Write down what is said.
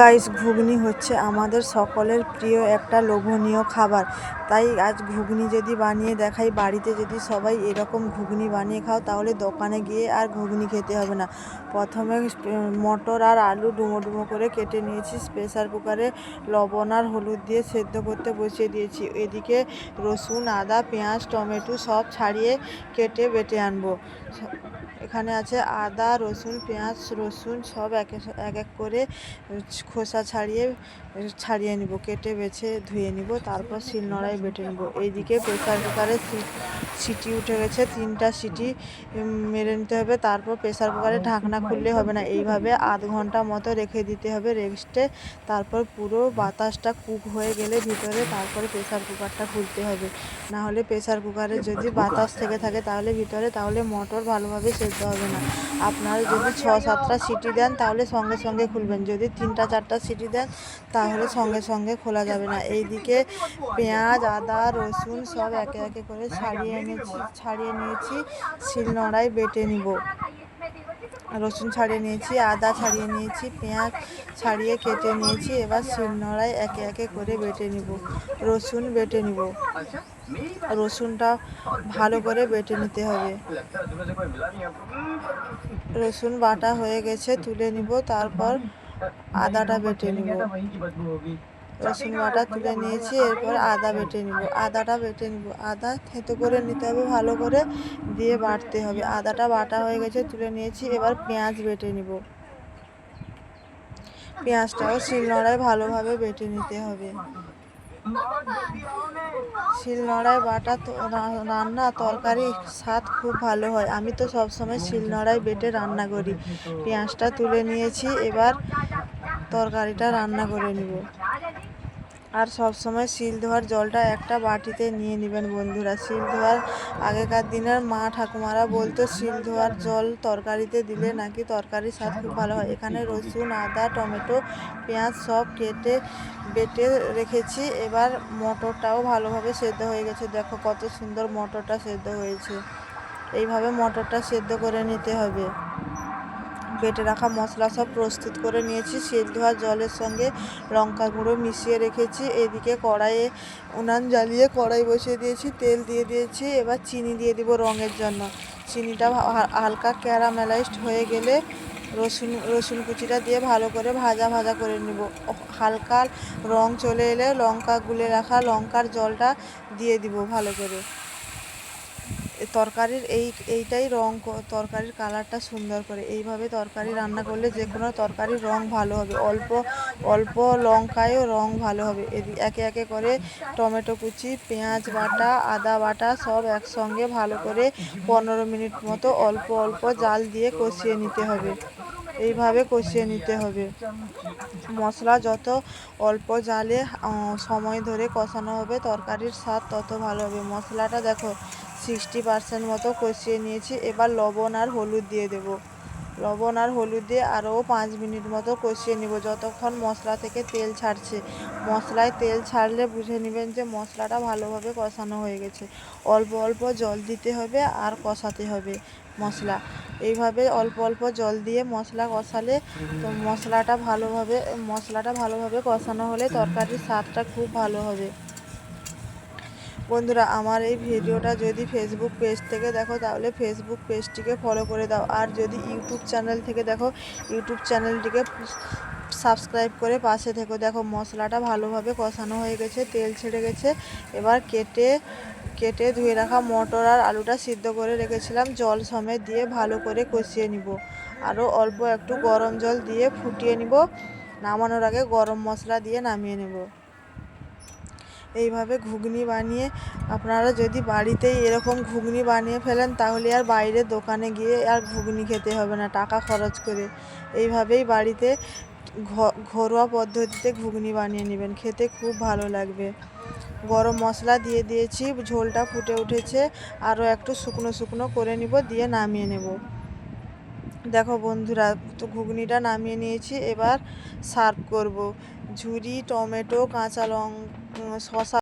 Guys, ঘুগনি হচ্ছে আমাদের সকলের প্রিয় একটা লোভনীয় খাবার। তাই আজ ঘুগনি যদি বানিয়ে দেখাই, বাড়িতে যদি সবাই এরকম ঘুগনি বানিয়ে খাও, তাহলে দোকানে গিয়ে আর ঘুগনি খেতে হবে না। প্রথমে মটর আর আলু ডুমো ডুমো করে কেটে নিয়েছি, প্রেসার কুকারে লবণ আর হলুদ দিয়ে সেদ্ধ করতে বসিয়ে দিয়েছি। এদিকে রসুন, আদা, পেঁয়াজ, টমেটো সব ছাড়িয়ে কেটে বেটে আনব। এখানে আছে আদা, রসুন, পেঁয়াজ, রসুন সব এক এক করে খোসা ছাড়িয়ে ছাড়িয়ে নিব, কেটে বেছে ধুয়ে নিব, তারপর শিলনোড়ায় বেটে নিব। এইদিকে প্রেসার কুকারে সিটি উঠে গেছে, তিনটা সিটি মেরে নিতে হবে, তারপর প্রেসার কুকারে ঢাকনা খুললে হবে না। এইভাবে আধ ঘণ্টা মতো রেখে দিতে হবে রেস্টে, তারপর পুরো বাতাসটা কুক হয়ে গেলে ভিতরে তারপরে প্রেসার কুকারটা খুলতে হবে। না হলে প্রেসার কুকারে যদি বাতাস থেকে থাকে তাহলে ভিতরে, তাহলে মটর ভালোভাবে সেদ্ধ হবে না। আপনারা যদি ছ, সাতটা সিটি দেন, তাহলে সঙ্গে সঙ্গে খুলবেন। যদি তিনটা, চারটা সিটি দেন, তাহলে সঙ্গে সঙ্গে খোলা যাবে না। এইদিকে পেঁয়াজ, আদা, রসুন সব একে একে করে ছাড়িয়ে এনেছি, ছাড়িয়ে নিয়েছি শিলনোড়ায় বেটে নিব। রসুন ছাড়িয়ে নিয়েছি, আদা ছাড়িয়ে নিয়েছি, পেঁয়াজ ছাড়িয়ে কেটে নিয়েছি, এবার শিলনোড়ায় একে একে করে বেটে নিব। রসুন বেটে নিব। রসুনটা ভালো করে বেটে নিতে হবে। রসুন বাটা হয়ে গেছে, তুলে নিব, তারপর আদাটা বেটে নিব। রসুন বাটা তুলে নিয়েছি, এরপর আদা বেটে নিব। আদাটা বেটে নিব। আদা থেতো করে নিতে হবে, ভালো করে দিয়ে বাটতে হবে। আদাটা বাটা হয়ে গেছে, তুলে নিয়েছি, এবার পেঁয়াজ বেটে নিব। পেঁয়াজটাও শিলনোড়ায় ভালোভাবে বেটে নিতে হবে। শিলনোড়ায় বাটা রান্না, তরকারি, স্বাদ খুব ভালো হয়। আমি তো সবসময় শিলনোড়ায় বেটে রান্না করি। পেঁয়াজটা তুলে নিয়েছি, এবার তরকারিটা রান্না করে নিব। আর সবসময় শিল ধোয়ার জলটা একটা বাটিতে নিয়ে নেবেন বন্ধুরা। শিল ধোয়ার আগেকার দিনের মা ঠাকুমারা বলতো, শিল ধোয়ার জল তরকারিতে দিলে নাকি তরকারির স্বাদ খুব ভালো হয়। এখানে রসুন, আদা, টমেটো, পেঁয়াজ সব কেটে বেটে রেখেছি। এবার মটরটাও ভালোভাবে সেদ্ধ হয়ে গেছে। দেখো কত সুন্দর মটরটা সেদ্ধ হয়েছে। এইভাবে মটরটা সেদ্ধ করে নিতে হবে। বেটে রাখা মশলা সব প্রস্তুত করে নিয়েছি। সেল ধোয়া জলের সঙ্গে লঙ্কা গুঁড়ো মিশিয়ে রেখেছি। এদিকে কড়াইয়ে উনান জ্বালিয়ে কড়াই বসিয়ে দিয়েছি, তেল দিয়ে দিয়েছি। এবার চিনি দিয়ে দিব রঙের জন্য। চিনিটা হালকা ক্যারামেলাইজড হয়ে গেলে রসুন রসুন কুচিটা দিয়ে ভালো করে ভাজা ভাজা করে নিব। হালকা রং চলে এলে লঙ্কা গুলে রাখা লঙ্কার জলটা দিয়ে দিব ভালো করে। তরকারির এই, এইটাই রং তরকারির কালারটা সুন্দর করে। এইভাবে তরকারি রান্না করলে যে কোনো তরকারির রং ভালো হবে। অল্প অল্প লঙ্কায়ও রং ভালো হবে। একে একে করে টমেটো কুচি, পেঁয়াজ বাটা, আদা বাটা সব একসঙ্গে ভালো করে পনেরো মিনিট মতো অল্প অল্প জাল দিয়ে কষিয়ে নিতে হবে। এইভাবে কষিয়ে নিতে হবে। মশলা যত অল্প জালে সময় ধরে কষানো হবে, তরকারির স্বাদ তত ভালো হবে। মশলাটা দেখো সিক্সটি পার্সেন্ট মতো কষিয়ে নিয়েছি। এবার লবণ আর হলুদ দিয়ে দেব। লবণ আর হলুদ দিয়ে আরও পাঁচ মিনিট মতো কষিয়ে নিব। যতক্ষণ মশলা থেকে তেল ছাড়ছে। মশলায় তেল ছাড়লে বুঝে নেবেন যে মশলাটা ভালোভাবে কষানো হয়ে গেছে। অল্প অল্প জল দিতে হবে আর কষাতে হবে মশলা। এইভাবে অল্প অল্প জল দিয়ে মশলা কষালে তো মশলাটা ভালোভাবে মশলাটা ভালোভাবে কষানো হলে তরকারির স্বাদটা খুব ভালো হবে। বন্ধুরা, আমার এই ভিডিওটা যদি ফেসবুক পেজ থেকে দেখো, তাহলে ফেসবুক পেজটিকে ফলো করে দাও। আর যদি ইউটিউব চ্যানেল থেকে দেখো ইউটিউব চ্যানেলটিকে সাবস্ক্রাইব করে পাশে থেকো। দেখো, মশলাটা ভালোভাবে কষানো হয়ে গেছে, তেল ছেড়ে গেছে। এবার কেটে কেটে ধুয়ে রাখা মটর আর আলুটা সিদ্ধ করে রেখেছিলাম। জল সমেত দিয়ে ভালো করে কষিয়ে নিব। আরও অল্প একটু গরম জল দিয়ে ফুটিয়ে নিব। নামানোর আগে গরম মশলা দিয়ে নামিয়ে নেব। এইভাবে ঘুগনি বানিয়ে আপনারা যদি বাড়িতেই এরকম ঘুগনি বানিয়ে ফেলেন, তাহলে আর বাইরে দোকানে গিয়ে আর ঘুগনি খেতে হবে না, টাকা খরচ করে। এইভাবেই বাড়িতে ঘরোয়া পদ্ধতিতে ঘুগনি বানিয়ে নেবেন। খেতে খুব ভালো লাগবে। গরম মশলা দিয়ে দিয়েছি, ঝোলটা ফুটে উঠেছে। আরও একটু শুকনো শুকনো করে নিব, দিয়ে নামিয়ে নেব। দেখো বন্ধুরা, তো ঘুগনিটা নামিয়ে নিয়েছি, এবার সার্ভ করব। ঝুরি, টমেটো, কাঁচা লঙ্কা শসা